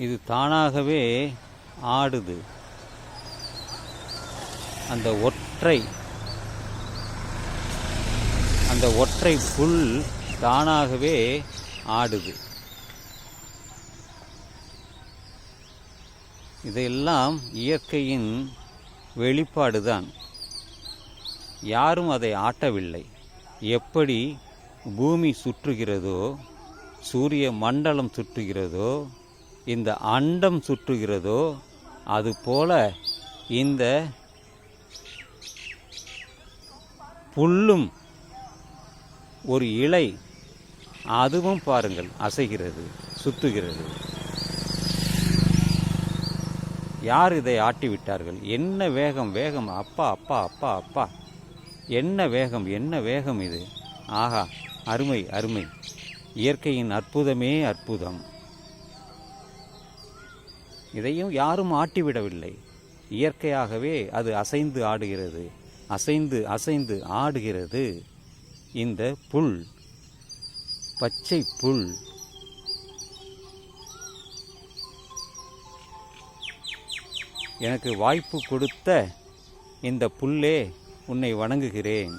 இது தானாகவே ஆடுது. அந்த ஒற்றை அந்த ஒற்றை புல் தானாகவே ஆடுது. இதையெல்லாம் இயற்கையின் வெளிப்பாடுதான். யாரும் அதை ஆட்டவில்லை. எப்படி பூமி சுற்றுகிறதோ சூரிய மண்டலம் சுற்றுகிறதோ இந்த அண்டம் சுற்றுகிறதோ அதுபோல இந்த புல்லும் ஒரு இலை அதுவும் பாருங்கள் அசைகிறது சுத்துகிறது. யார் இதை ஆட்டிவிட்டார்கள்? என்ன வேகம் வேகம் அப்பா அப்பா அப்பா அப்பா. என்ன வேகம் என்ன வேகம் இது? ஆஹா அருமை அருமை. இயற்கையின் அற்புதமே அற்புதம். இதையும் யாரும் ஆட்டிவிடவில்லை. இயற்கையாகவே அது அசைந்து ஆடுகிறது. அசைந்து அசைந்து ஆடுகிறது. இந்த புல் பச்சை புல். எனக்கு வாய்ப்பு கொடுத்த இந்த புல்லே உன்னை வணங்குகிறேன்.